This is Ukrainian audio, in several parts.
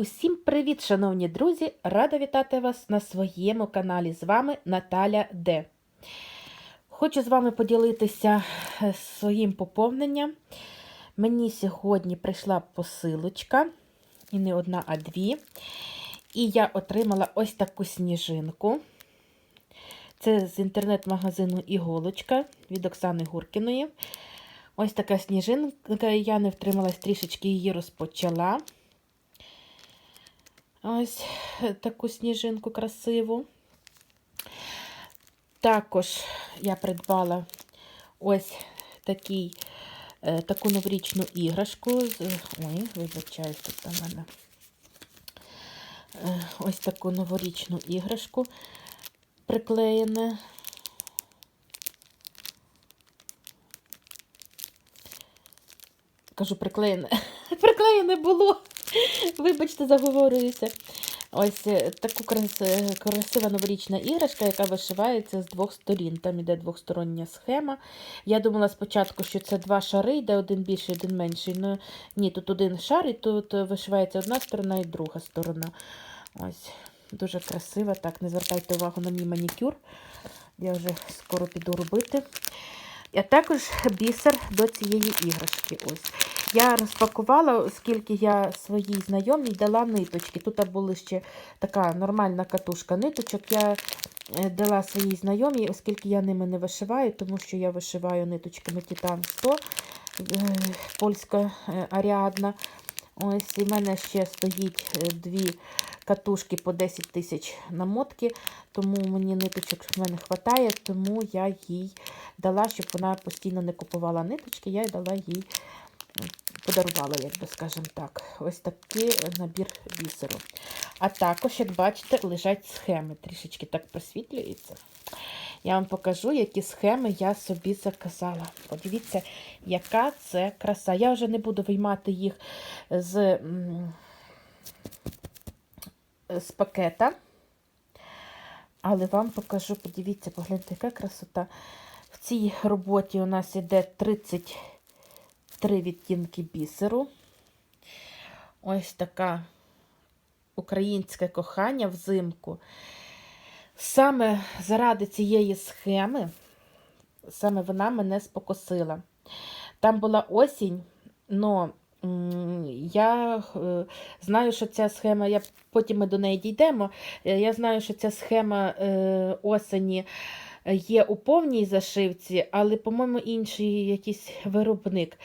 Усім привіт, шановні друзі! Рада вітати вас на своєму каналі. З вами Наталя Д. Хочу з вами поділитися е, своїм поповненням. Мені сьогодні прийшла посилочка, і не одна, а дві. І я отримала ось таку сніжинку. Це з інтернет-магазину Іголочка від Оксани Гуркіної. Ось така сніжинка, я не втрималась, трішечки її розпочала. Ось таку сніжинку красиву. Також я придбала ось такий, е, таку новорічну іграшку. з- Ой, вибачаю, тут у мене. Е, Ось таку новорічну іграшку приклеєне. Кажу, приклеєне. Приклеєне було. Вибачте, заговорююся. Ось е, таку е, красива новорічна іграшка, яка вишивається з двох сторін. Там іде двохстороння схема. Я думала спочатку, що це два шари, йде один більший, один менший. Ну, ні, тут один шар, і тут е, вишивається одна сторона і друга сторона. Ось, дуже красива. Так, не звертайте увагу на мій манікюр. Я вже скоро піду робити. А також бісер до цієї іграшки. Ось. Я розпакувала, оскільки я своїй знайомій дала ниточки. Тут була ще така нормальна катушка ниточок. Я е, дала своїй знайомій, оскільки я ними не вишиваю, тому що я вишиваю ниточками Титан 100, е, польська е, аріадна. Ось і мене ще стоїть дві катушки по 10 тисяч намотки, тому мені ниточок в мене вистачає, тому я їй дала, щоб вона постійно не купувала ниточки, я й дала їй, подарувала, як би скажемо так, ось такий набір бісеру. А також, як бачите, лежать схеми, трішечки так просвітлюється. Я вам покажу, які схеми я собі заказала. Подивіться, яка це краса. Я вже не буду виймати їх з, з пакета. Але вам покажу, подивіться, погляньте, яка красота. В цій роботі у нас іде 33 відтінки бісеру. Ось така українське кохання взимку. Саме заради цієї схеми, саме вона мене спокосила. Там була осінь, але я е, знаю, що ця схема, я, потім ми до неї дійдемо. е, Я знаю, що ця схема е, осені є у повній зашивці, але, по-моєму, інший якийсь виробник.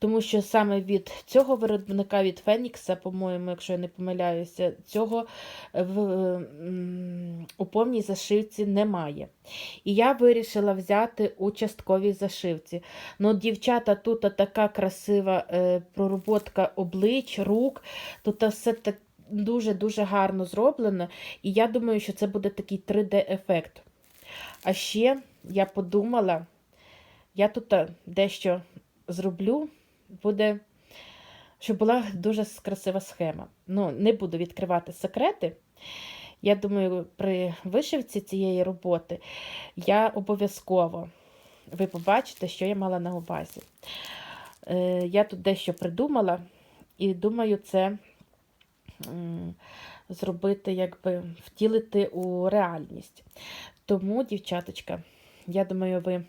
Тому що саме від цього виробника, від Фенікса, по-моєму, якщо я не помиляюся, цього в, м, у повній зашивці немає. І я вирішила взяти у частковій зашивці. Ну, дівчата, тут така красива е, пророботка облич, рук, тут все так дуже-дуже гарно зроблено. І я думаю, що це буде такий 3D-ефект. А ще я подумала, я тут е, дещо зроблю, буде, щоб була дуже красива схема. Ну, не буду відкривати секрети. Я думаю, при вишивці цієї роботи я обов'язково ви побачите, що я мала на увазі. Е, я тут дещо придумала, і думаю, це зробити, якби втілити у реальність. Тому, дівчаточка, я думаю, ви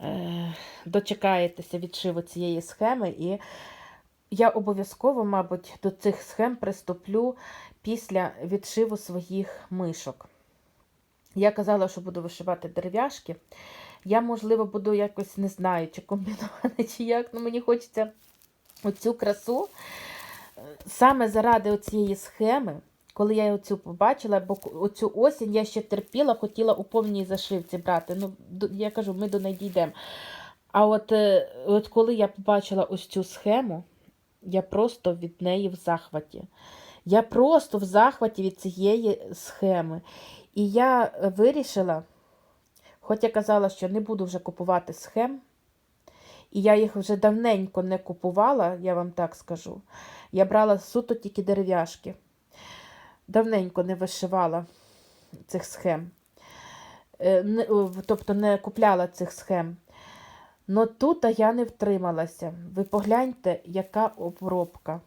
е, дочекаєтеся відшиву цієї схеми, і я обов'язково, мабуть, до цих схем приступлю після відшиву своїх мишок. Я казала, що буду вишивати дерев'яшки. Я, можливо, буду якось не знаю, чи комбінувати, чи як. Ну, мені хочеться оцю красу е, саме заради цієї схеми, коли я оцю побачила, бо оцю осінь я ще терпіла, хотіла у повній зашивці брати. Ну, я кажу, ми до неї дійдемо. А от, е, от коли я побачила ось цю схему, я просто від неї в захваті. Я просто в захваті від цієї схеми. І я вирішила, хоч я казала, що не буду вже купувати схем, і я їх вже давненько не купувала, я вам так скажу. Я брала суто тільки дерев'яшки. Давненько не вишивала цих схем. Е, Тобто не купляла цих схем. Но тут я не втрималася. Ви погляньте, яка обробка.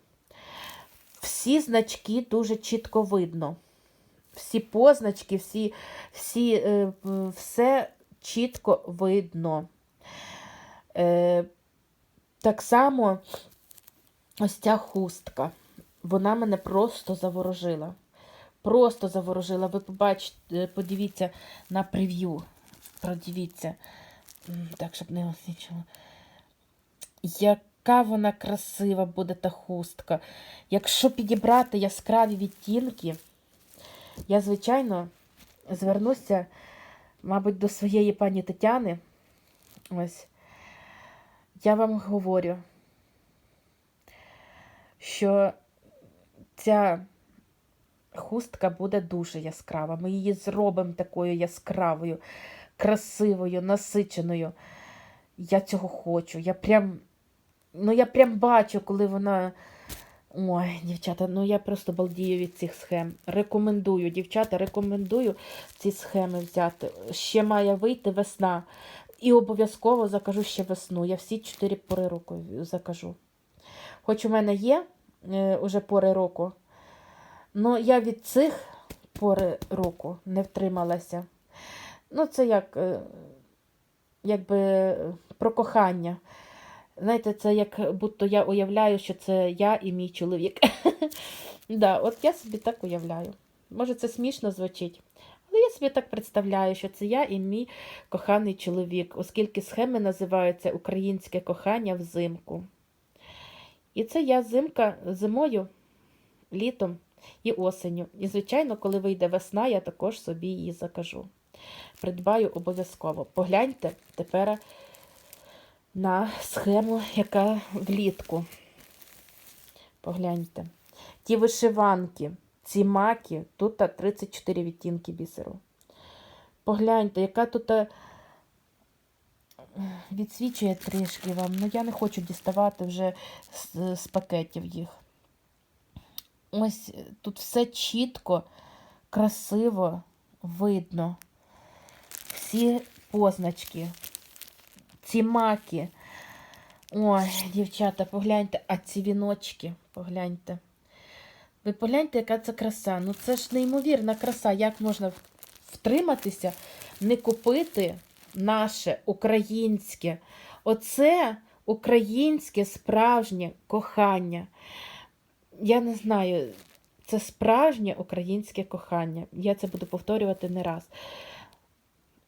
всі значки дуже чітко видно. Всі позначки, всі, всі, е, все чітко видно. Е, так само ось ця хустка. Вона мене просто заворожила. Просто заворожила. Ви побачите, подивіться на прев'ю. Продивіться. Так, щоб не освічило. Яка вона красива буде та хустка. Якщо підібрати яскраві відтінки, я, звичайно, звернуся, мабуть, до своєї пані Тетяни. Ось. Я вам говорю, що ця хустка буде дуже яскрава. Ми її зробимо такою яскравою, красивою, насиченою. Я цього хочу. Я прям, ну я прям бачу, коли вона. Ой, дівчата, ну я просто балдію від цих схем. Рекомендую, дівчата, рекомендую ці схеми взяти. Ще має вийти весна. І обов'язково закажу ще весну. Я всі чотири пори року закажу. Хоч у мене є е, уже пори року, але я від цих пори року не втрималася. Ну, це як, е, якби е, про кохання. Знаєте, це як будто я уявляю, що це я і мій чоловік. да, от я собі так уявляю. Може, це смішно звучить, але я собі так представляю, що це я і мій коханий чоловік, оскільки схеми називаються Українське кохання взимку. І це я зимка зимою, літом і осеню. І, звичайно, коли вийде весна, я також собі її закажу. Придбаю обов'язково. Погляньте тепер на схему, яка влітку. Погляньте. Ті вишиванки, ці маки, тут 34 відтінки бісеру. Погляньте, яка тут е, відсвічує трішки вам. Ну, я не хочу діставати вже з, з пакетів їх. Ось е, тут все чітко, красиво видно. Всі позначки, ці маки. Ой, дівчата, погляньте, а ці віночки, погляньте. Ви погляньте, яка це краса. Ну це ж неймовірна краса. Як можна втриматися, не купити наше українське? Оце українське справжнє кохання. Я не знаю, це справжнє українське кохання. Я це буду повторювати не раз.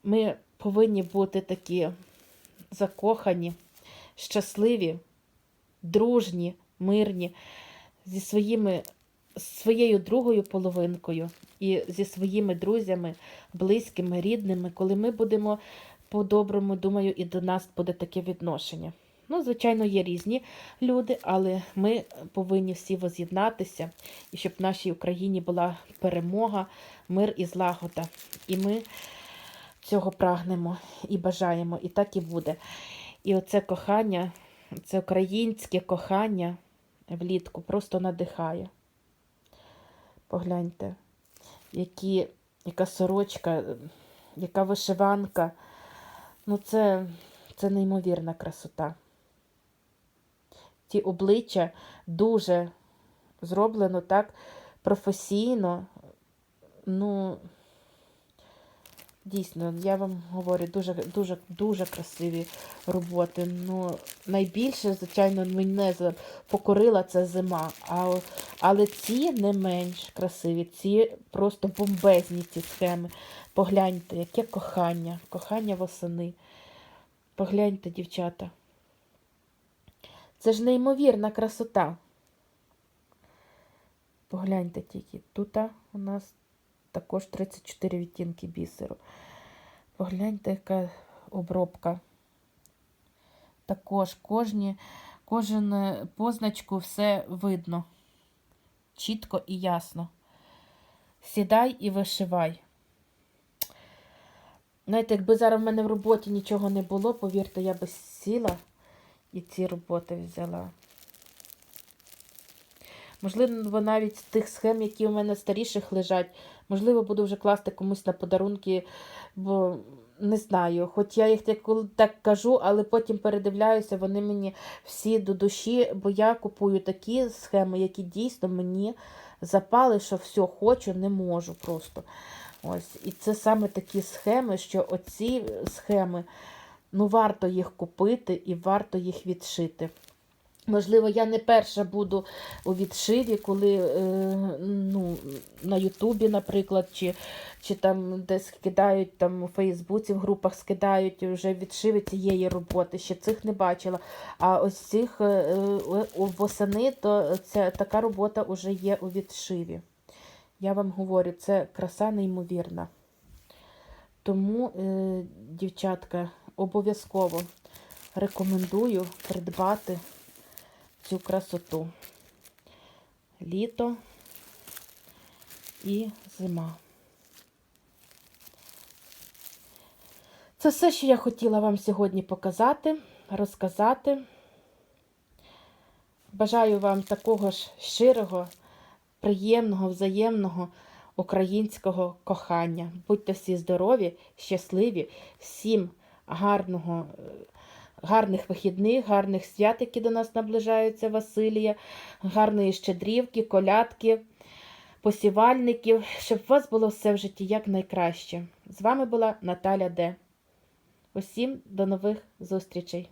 Ми повинні бути такі закохані, щасливі, дружні, мирні, зі своїми, своєю другою половинкою і зі своїми друзями, близькими, рідними, коли ми будемо по-доброму, думаю, і до нас буде таке відношення. Ну, звичайно, є різні люди, але ми повинні всі воз'єднатися, і щоб в нашій Україні була перемога, мир і злагода. І ми цього прагнемо і бажаємо, і так і буде. І оце кохання, це українське кохання влітку просто надихає. Погляньте, які, яка сорочка, яка вишиванка. Ну, це, це неймовірна красота. Ті обличчя дуже зроблено так професійно. Ну, дійсно, я вам говорю, дуже, дуже, дуже красиві роботи. Ну, найбільше, звичайно, мене покорила це зима. А, але ці не менш красиві, ці просто бомбезні ці схеми. Погляньте, яке кохання, кохання восени. Погляньте, дівчата. Це ж неймовірна красота. Погляньте тільки. Тут у нас також 34 відтінки бісеру. Погляньте, яка обробка. Також кожні, кожен е, позначку все видно. Чітко і ясно. Сідай і вишивай. Знаєте, якби зараз в мене в роботі нічого не було, повірте, я би сіла і ці роботи взяла. Можливо, навіть з тих схем, які у мене старіших лежать, можливо, буду вже класти комусь на подарунки, бо не знаю, хоч я їх так, так кажу, але потім передивляюся, вони мені всі до душі, бо я купую такі схеми, які дійсно мені запали, що все хочу, не можу просто. Ось. І це саме такі схеми, що оці схеми, ну, варто їх купити і варто їх відшити. Можливо, я не перша буду у відшиві, коли е, ну, на Ютубі, наприклад, чи, чи там десь кидають там у Фейсбуці, в групах скидають вже відшиви цієї роботи. Ще цих не бачила. А ось цих е, е, восени, то ця така робота вже є у відшиві. Я вам говорю, це краса неймовірна. Тому, дівчатка, обов'язково рекомендую придбати цю красоту. Літо і зима. Це все, що я хотіла вам сьогодні показати, розказати. Бажаю вам такого ж щирого, приємного, взаємного українського кохання. Будьте всі здорові, щасливі, всім гарного, е, гарних вихідних, гарних свят, які до нас наближаються, Василія, гарної щедрівки, колядки, посівальників, щоб у вас було все в житті якнайкраще. З вами була Наталя Д. Усім до нових зустрічей!